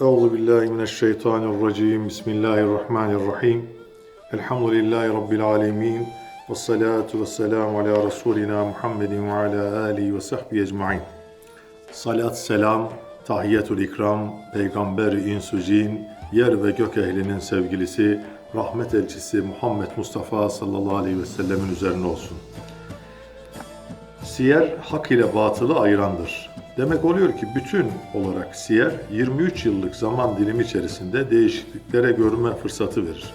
Euzu billahi mineşşeytanirracim. Bismillahirrahmanirrahim. Elhamdülillahi rabbil alamin. Ves salatu vesselamu ala rasulina Muhammedin ve ala alihi ve sahbihi ecmaîn. Salat selam, tahiyyetül ikram, peygamber-i yer ve gök ehlinin sevgilisi, rahmet elçisi Muhammed Mustafa sallallahu aleyhi ve sellemin üzerine olsun. Siyer hak ile batılı ayırandır. Demek oluyor ki bütün olarak siyer 23 yıllık zaman dilimi içerisinde değişikliklere görme fırsatı verir.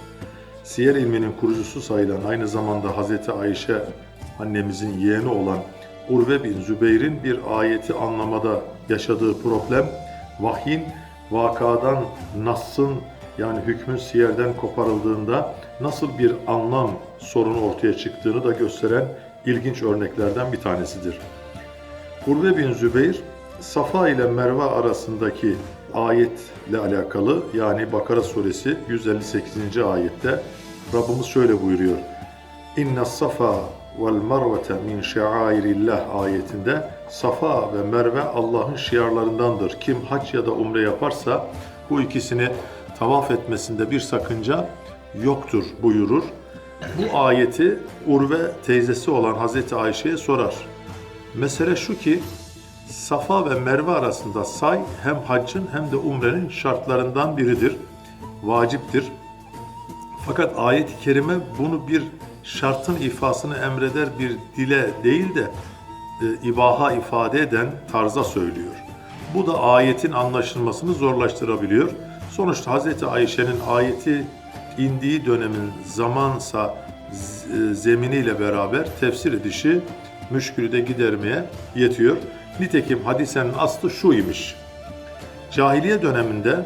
Siyer ilminin kurucusu sayılan aynı zamanda Hz. Ayşe annemizin yeğeni olan Urve bin Zübeyir'in bir ayeti anlamada yaşadığı problem vahyin vakadan nassın yani hükmün siyerden koparıldığında nasıl bir anlam sorunu ortaya çıktığını da gösteren ilginç örneklerden bir tanesidir. Urve bin Zübeyir, Safa ile Merve arasındaki ayetle alakalı yani Bakara suresi 158. ayette Rabbimiz şöyle buyuruyor. İnne safa vel mervete min şairillah ayetinde Safa ve Merve Allah'ın şiarlarındandır. Kim hac ya da umre yaparsa bu ikisini tavaf etmesinde bir sakınca yoktur buyurur. Bu ayeti Urve teyzesi olan Hazreti Ayşe'ye sorar. Mesele şu ki Safa ve Merve arasında say hem haccın hem de umrenin şartlarından biridir. Vaciptir. Fakat ayet-i kerime bunu bir şartın ifasını emreder bir dile değil de e, ibaha ifade eden tarza söylüyor. Bu da ayetin anlaşılmasını zorlaştırabiliyor. Sonuçta Hz. Ayşe'nin ayeti indiği dönemin zamansa e, zeminiyle beraber tefsir edişi müşkülü de gidermeye yetiyor. Nitekim hadisenin aslı şu imiş. Cahiliye döneminde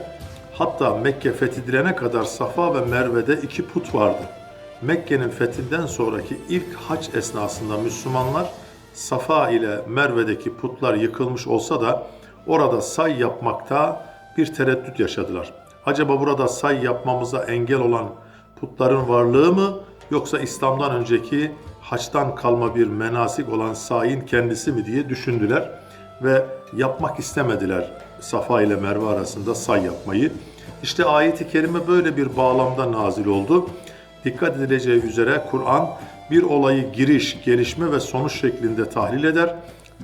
hatta Mekke fethedilene kadar Safa ve Merve'de iki put vardı. Mekke'nin fethinden sonraki ilk hac esnasında Müslümanlar Safa ile Merve'deki putlar yıkılmış olsa da orada say yapmakta bir tereddüt yaşadılar. Acaba burada say yapmamıza engel olan putların varlığı mı yoksa İslam'dan önceki haçtan kalma bir menasik olan sayin kendisi mi diye düşündüler ve yapmak istemediler Safa ile Merve arasında say yapmayı. İşte ayeti kerime böyle bir bağlamda nazil oldu. Dikkat edileceği üzere Kur'an bir olayı giriş, gelişme ve sonuç şeklinde tahlil eder.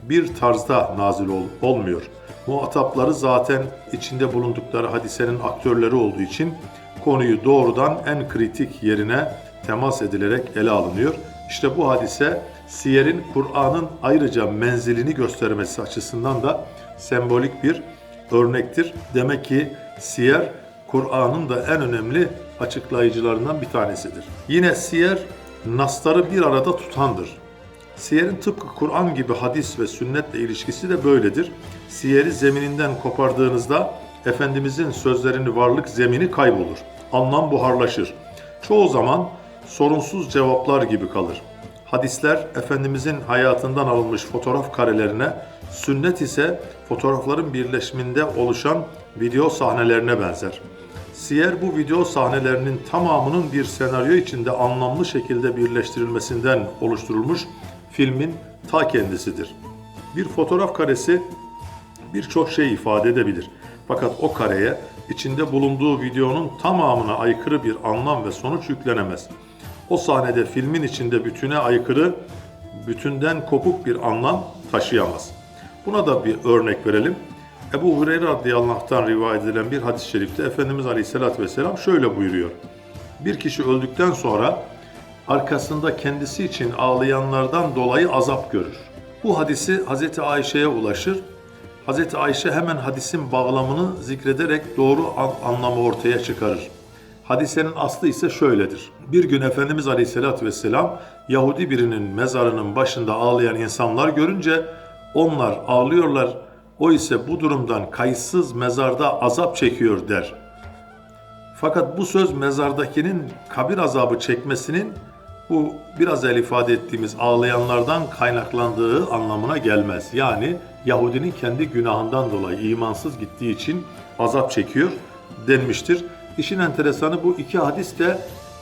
Bir tarzda nazil ol- olmuyor. Muhatapları zaten içinde bulundukları hadisenin aktörleri olduğu için konuyu doğrudan en kritik yerine temas edilerek ele alınıyor. İşte bu hadise siyerin Kur'an'ın ayrıca menzilini göstermesi açısından da sembolik bir örnektir. Demek ki siyer Kur'an'ın da en önemli açıklayıcılarından bir tanesidir. Yine siyer nasları bir arada tutandır. Siyerin tıpkı Kur'an gibi hadis ve sünnetle ilişkisi de böyledir. Siyeri zemininden kopardığınızda Efendimizin sözlerini varlık zemini kaybolur. Anlam buharlaşır. Çoğu zaman sorunsuz cevaplar gibi kalır. Hadisler Efendimizin hayatından alınmış fotoğraf karelerine, sünnet ise fotoğrafların birleşiminde oluşan video sahnelerine benzer. Siyer bu video sahnelerinin tamamının bir senaryo içinde anlamlı şekilde birleştirilmesinden oluşturulmuş filmin ta kendisidir. Bir fotoğraf karesi birçok şey ifade edebilir. Fakat o kareye içinde bulunduğu videonun tamamına aykırı bir anlam ve sonuç yüklenemez. O sahnede filmin içinde bütüne aykırı, bütünden kopuk bir anlam taşıyamaz. Buna da bir örnek verelim. Ebu Hureyre radıyallahu anh'tan rivayet edilen bir hadis-i şerifte Efendimiz aleyhissalatü vesselam şöyle buyuruyor. Bir kişi öldükten sonra arkasında kendisi için ağlayanlardan dolayı azap görür. Bu hadisi Hz. Ayşe'ye ulaşır. Hz. Ayşe hemen hadisin bağlamını zikrederek doğru an- anlamı ortaya çıkarır. Hadisenin aslı ise şöyledir. Bir gün Efendimiz Aleyhisselatü Vesselam Yahudi birinin mezarının başında ağlayan insanlar görünce onlar ağlıyorlar, o ise bu durumdan kayıtsız mezarda azap çekiyor der. Fakat bu söz mezardakinin kabir azabı çekmesinin bu biraz el ifade ettiğimiz ağlayanlardan kaynaklandığı anlamına gelmez. Yani Yahudinin kendi günahından dolayı imansız gittiği için azap çekiyor denmiştir. İşin enteresanı bu iki hadis de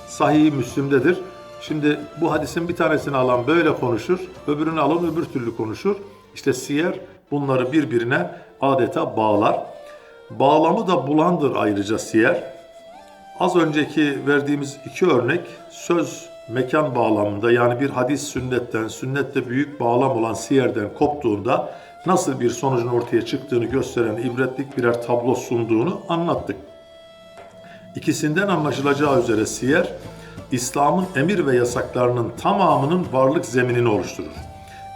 sahih-i Müslim'dedir. Şimdi bu hadisin bir tanesini alan böyle konuşur, öbürünü alan öbür türlü konuşur. İşte siyer bunları birbirine adeta bağlar. Bağlamı da bulandır ayrıca siyer. Az önceki verdiğimiz iki örnek söz mekan bağlamında yani bir hadis sünnetten, sünnette büyük bağlam olan siyerden koptuğunda nasıl bir sonucun ortaya çıktığını gösteren ibretlik birer tablo sunduğunu anlattık. İkisinden anlaşılacağı üzere siyer, İslam'ın emir ve yasaklarının tamamının varlık zeminini oluşturur.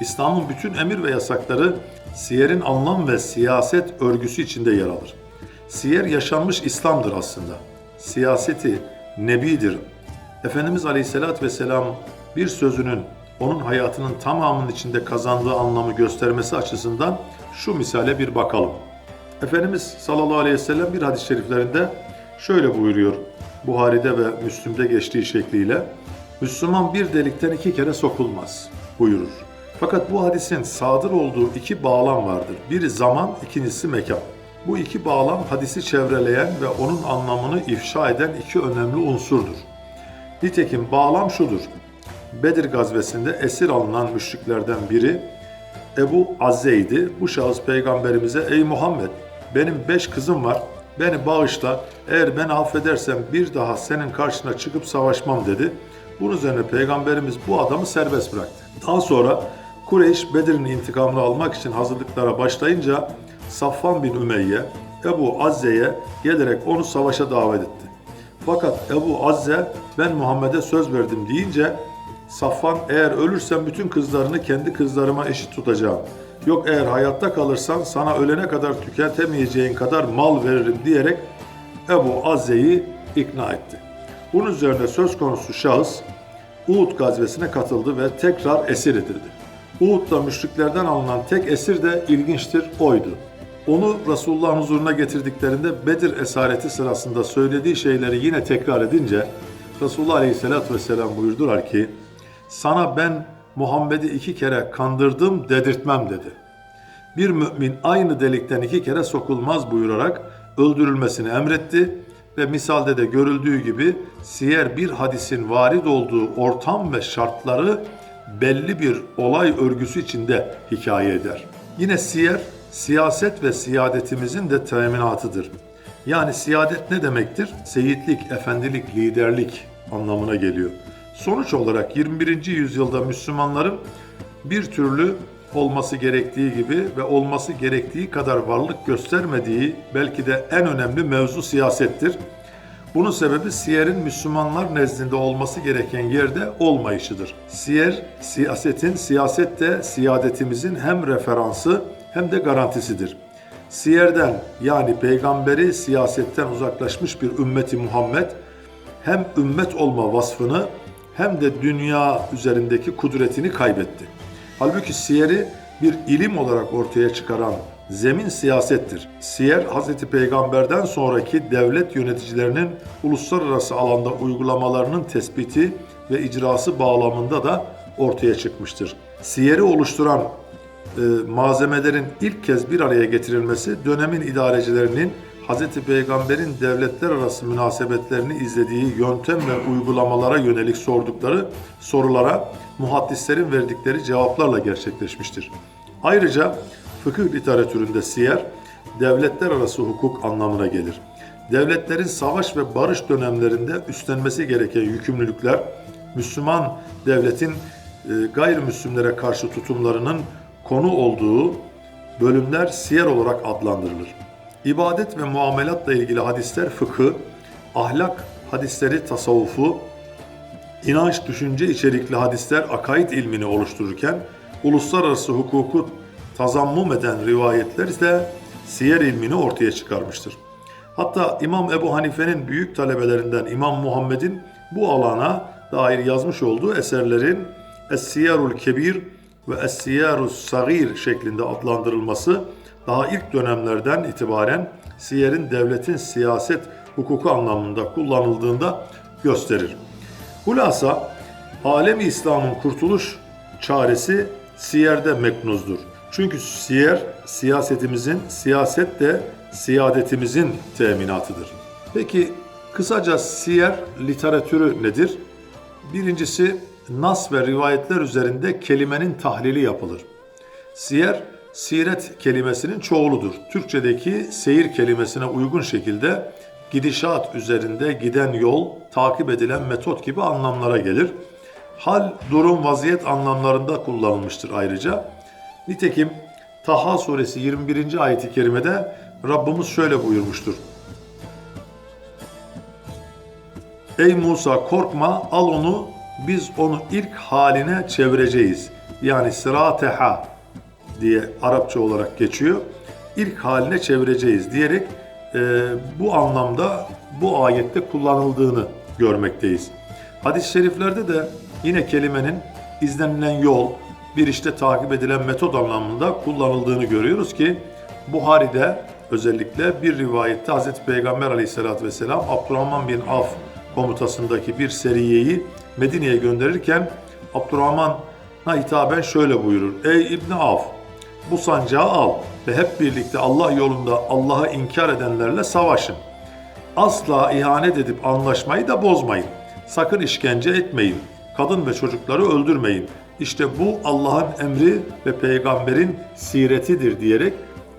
İslam'ın bütün emir ve yasakları siyerin anlam ve siyaset örgüsü içinde yer alır. Siyer yaşanmış İslam'dır aslında. Siyaseti nebidir. Efendimiz Aleyhisselatü Vesselam bir sözünün onun hayatının tamamının içinde kazandığı anlamı göstermesi açısından şu misale bir bakalım. Efendimiz sallallahu aleyhi ve sellem bir hadis-i şeriflerinde şöyle buyuruyor. Buhari'de ve Müslim'de geçtiği şekliyle Müslüman bir delikten iki kere sokulmaz buyurur. Fakat bu hadisin sadır olduğu iki bağlam vardır. Biri zaman, ikincisi mekan. Bu iki bağlam hadisi çevreleyen ve onun anlamını ifşa eden iki önemli unsurdur. Nitekim bağlam şudur. Bedir gazvesinde esir alınan müşriklerden biri Ebu Azze'ydi. Bu şahıs peygamberimize ey Muhammed benim beş kızım var beni bağışla eğer beni affedersen bir daha senin karşına çıkıp savaşmam dedi. Bunun üzerine peygamberimiz bu adamı serbest bıraktı. Daha sonra Kureyş Bedir'in intikamını almak için hazırlıklara başlayınca Safvan bin Ümeyye Ebu Azze'ye gelerek onu savaşa davet etti. Fakat Ebu Azze ben Muhammed'e söz verdim deyince Safvan eğer ölürsen bütün kızlarını kendi kızlarıma eşit tutacağım. Yok eğer hayatta kalırsan sana ölene kadar tüketemeyeceğin kadar mal veririm diyerek Ebu Azze'yi ikna etti. Bunun üzerine söz konusu şahıs Uhud gazvesine katıldı ve tekrar esir edildi. Uhud'da müşriklerden alınan tek esir de ilginçtir oydu. Onu Resulullah'ın huzuruna getirdiklerinde Bedir esareti sırasında söylediği şeyleri yine tekrar edince Resulullah Aleyhisselatü Vesselam buyurdular ki sana ben Muhammed'i iki kere kandırdım dedirtmem dedi. Bir mümin aynı delikten iki kere sokulmaz buyurarak öldürülmesini emretti ve misalde de görüldüğü gibi siyer bir hadisin varid olduğu ortam ve şartları belli bir olay örgüsü içinde hikaye eder. Yine siyer siyaset ve siyadetimizin de teminatıdır. Yani siyadet ne demektir? Seyitlik, efendilik, liderlik anlamına geliyor. Sonuç olarak 21. yüzyılda Müslümanların bir türlü olması gerektiği gibi ve olması gerektiği kadar varlık göstermediği belki de en önemli mevzu siyasettir. Bunun sebebi siyerin Müslümanlar nezdinde olması gereken yerde olmayışıdır. Siyer, siyasetin, siyasette siyadetimizin hem referansı hem de garantisidir. Siyerden yani peygamberi siyasetten uzaklaşmış bir ümmeti Muhammed hem ümmet olma vasfını hem de dünya üzerindeki kudretini kaybetti. Halbuki siyeri bir ilim olarak ortaya çıkaran zemin siyasettir. Siyer Hz. Peygamber'den sonraki devlet yöneticilerinin uluslararası alanda uygulamalarının tespiti ve icrası bağlamında da ortaya çıkmıştır. Siyeri oluşturan e, malzemelerin ilk kez bir araya getirilmesi dönemin idarecilerinin Hz. Peygamber'in devletler arası münasebetlerini izlediği yöntem ve uygulamalara yönelik sordukları sorulara muhaddislerin verdikleri cevaplarla gerçekleşmiştir. Ayrıca fıkıh literatüründe siyer, devletler arası hukuk anlamına gelir. Devletlerin savaş ve barış dönemlerinde üstlenmesi gereken yükümlülükler, Müslüman devletin e, gayrimüslimlere karşı tutumlarının konu olduğu bölümler siyer olarak adlandırılır. İbadet ve muamelatla ilgili hadisler fıkı, ahlak hadisleri tasavvufu, inanç düşünce içerikli hadisler akaid ilmini oluştururken uluslararası hukuku tazammum eden rivayetler ise siyer ilmini ortaya çıkarmıştır. Hatta İmam Ebu Hanife'nin büyük talebelerinden İmam Muhammed'in bu alana dair yazmış olduğu eserlerin Es-Siyarul Kebir ve Es-Siyarus Sagir şeklinde adlandırılması daha ilk dönemlerden itibaren siyerin devletin siyaset hukuku anlamında kullanıldığında gösterir. Hulasa alemi İslam'ın kurtuluş çaresi siyerde meknuzdur. Çünkü siyer siyasetimizin, siyaset de siyadetimizin teminatıdır. Peki kısaca siyer literatürü nedir? Birincisi nas ve rivayetler üzerinde kelimenin tahlili yapılır. Siyer siret kelimesinin çoğuludur. Türkçedeki seyir kelimesine uygun şekilde gidişat üzerinde giden yol, takip edilen metot gibi anlamlara gelir. Hal, durum, vaziyet anlamlarında kullanılmıştır ayrıca. Nitekim Taha suresi 21. ayeti kerimede Rabbimiz şöyle buyurmuştur. Ey Musa korkma al onu biz onu ilk haline çevireceğiz. Yani sırateha diye Arapça olarak geçiyor. İlk haline çevireceğiz diyerek e, bu anlamda bu ayette kullanıldığını görmekteyiz. Hadis-i şeriflerde de yine kelimenin izlenilen yol, bir işte takip edilen metot anlamında kullanıldığını görüyoruz ki Buhari'de özellikle bir rivayette Hz. Peygamber aleyhissalatü vesselam Abdurrahman bin Avf komutasındaki bir seriyeyi Medine'ye gönderirken Abdurrahman'a hitaben şöyle buyurur. Ey İbni Avf bu sancağı al ve hep birlikte Allah yolunda Allah'ı inkar edenlerle savaşın. Asla ihanet edip anlaşmayı da bozmayın. Sakın işkence etmeyin. Kadın ve çocukları öldürmeyin. İşte bu Allah'ın emri ve peygamberin siretidir diyerek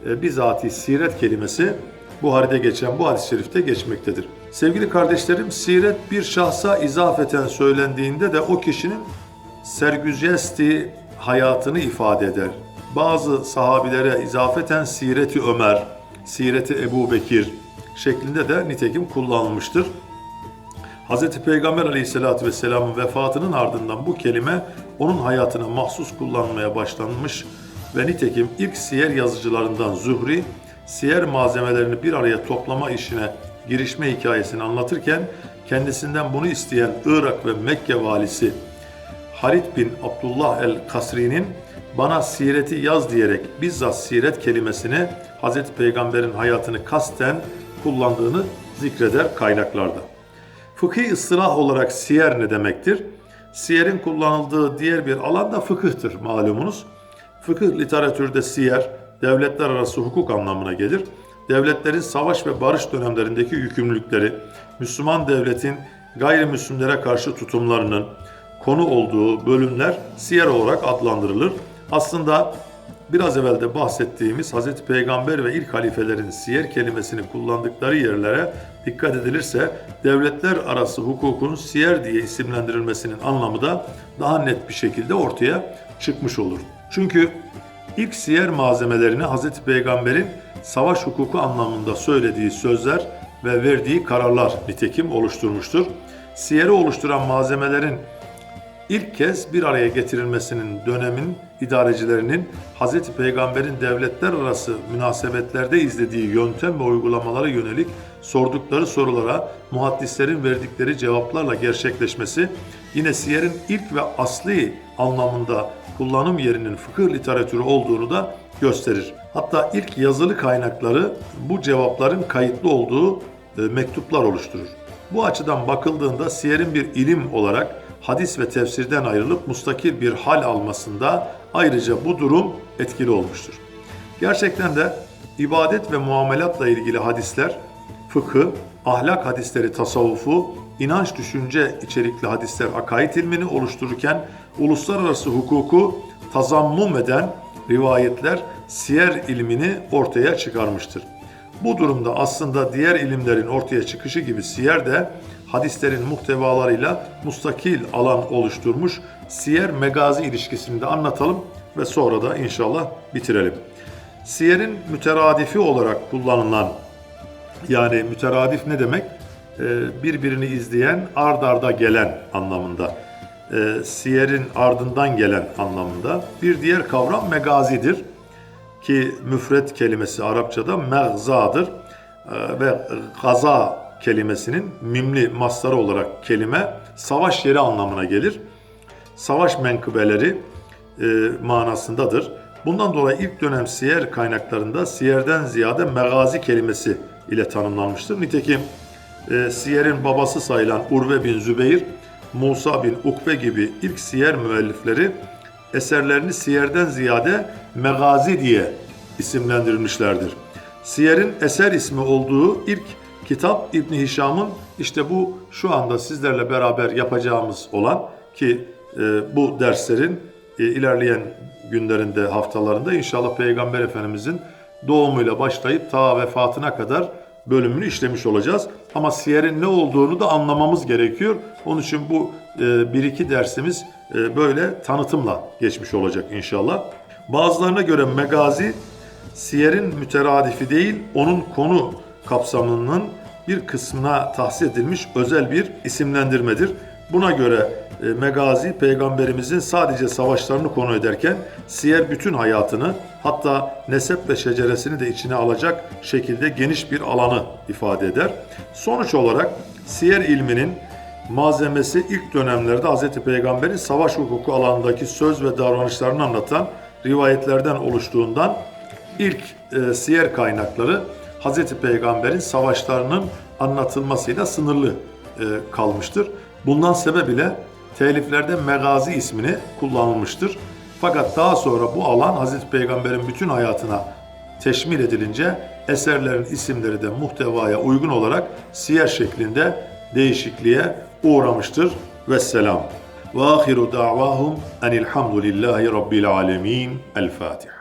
e, bizatihi siret kelimesi Buhari'de geçen bu hadis-i şerifte geçmektedir. Sevgili kardeşlerim, siret bir şahsa izafeten söylendiğinde de o kişinin sergüzesti hayatını ifade eder. Bazı sahabilere izafeten Sireti Ömer, Sireti Ebu Bekir şeklinde de nitekim kullanılmıştır. Hz. Peygamber aleyhissalatü vesselamın vefatının ardından bu kelime onun hayatına mahsus kullanmaya başlanmış ve nitekim ilk siyer yazıcılarından Zuhri, siyer malzemelerini bir araya toplama işine girişme hikayesini anlatırken kendisinden bunu isteyen Irak ve Mekke valisi Harit bin Abdullah el-Kasri'nin bana sireti yaz diyerek bizzat siret kelimesini Hz. Peygamber'in hayatını kasten kullandığını zikreder kaynaklarda. Fıkhi ıslah olarak siyer ne demektir? Siyerin kullanıldığı diğer bir alan da fıkıhtır malumunuz. Fıkıh literatürde siyer, devletler arası hukuk anlamına gelir. Devletlerin savaş ve barış dönemlerindeki yükümlülükleri, Müslüman devletin gayrimüslimlere karşı tutumlarının konu olduğu bölümler siyer olarak adlandırılır. Aslında biraz evvel de bahsettiğimiz Hz. Peygamber ve ilk halifelerin siyer kelimesini kullandıkları yerlere dikkat edilirse devletler arası hukukun siyer diye isimlendirilmesinin anlamı da daha net bir şekilde ortaya çıkmış olur. Çünkü ilk siyer malzemelerini Hz. Peygamber'in savaş hukuku anlamında söylediği sözler ve verdiği kararlar nitekim oluşturmuştur. Siyeri oluşturan malzemelerin ilk kez bir araya getirilmesinin dönemin idarecilerinin Hz. Peygamber'in devletler arası münasebetlerde izlediği yöntem ve uygulamalara yönelik sordukları sorulara muhaddislerin verdikleri cevaplarla gerçekleşmesi yine siyerin ilk ve asli anlamında kullanım yerinin fıkıh literatürü olduğunu da gösterir. Hatta ilk yazılı kaynakları bu cevapların kayıtlı olduğu e, mektuplar oluşturur. Bu açıdan bakıldığında siyerin bir ilim olarak hadis ve tefsirden ayrılıp mustakil bir hal almasında ayrıca bu durum etkili olmuştur. Gerçekten de ibadet ve muamelatla ilgili hadisler, fıkı, ahlak hadisleri tasavvufu, inanç düşünce içerikli hadisler akaid ilmini oluştururken uluslararası hukuku tazammum eden rivayetler siyer ilmini ortaya çıkarmıştır. Bu durumda aslında diğer ilimlerin ortaya çıkışı gibi siyer de hadislerin muhtevalarıyla mustakil alan oluşturmuş siyer megazi ilişkisini de anlatalım ve sonra da inşallah bitirelim. Siyerin müteradifi olarak kullanılan yani müteradif ne demek? Ee, Birbirini izleyen, ard arda gelen anlamında. Ee, Siyerin ardından gelen anlamında. Bir diğer kavram megazidir ki müfret kelimesi Arapçada mevzadır Ee, ve gaza kelimesinin mimli masları olarak kelime savaş yeri anlamına gelir. Savaş menkıbeleri e, manasındadır. Bundan dolayı ilk dönem siyer kaynaklarında siyerden ziyade megazi kelimesi ile tanımlanmıştır. Nitekim e, siyerin babası sayılan Urve bin Zübeyir, Musa bin Ukbe gibi ilk siyer müellifleri eserlerini siyerden ziyade megazi diye isimlendirilmişlerdir. Siyerin eser ismi olduğu ilk kitap İbn Hişam'ın işte bu şu anda sizlerle beraber yapacağımız olan ki e, bu derslerin e, ilerleyen günlerinde, haftalarında inşallah Peygamber Efendimizin doğumuyla başlayıp ta vefatına kadar bölümünü işlemiş olacağız. Ama siyerin ne olduğunu da anlamamız gerekiyor. Onun için bu e, bir iki dersimiz e, böyle tanıtımla geçmiş olacak inşallah. Bazılarına göre megazi siyerin müteradifi değil, onun konu kapsamının bir kısmına tahsis edilmiş özel bir isimlendirmedir. Buna göre e, megazi peygamberimizin sadece savaşlarını konu ederken siyer bütün hayatını hatta nesep ve şeceresini de içine alacak şekilde geniş bir alanı ifade eder. Sonuç olarak siyer ilminin malzemesi ilk dönemlerde Hz. Peygamber'in savaş hukuku alanındaki söz ve davranışlarını anlatan rivayetlerden oluştuğundan ilk e, siyer kaynakları Hz. Peygamber'in savaşlarının anlatılmasıyla sınırlı e, kalmıştır. Bundan sebebiyle teliflerde Megazi ismini kullanılmıştır. Fakat daha sonra bu alan Hz. Peygamber'in bütün hayatına teşmil edilince eserlerin isimleri de muhtevaya uygun olarak siyer şeklinde değişikliğe uğramıştır. Vesselam. Ve ahiru da'vahum enilhamdülillahi rabbil alemin. El Fatiha.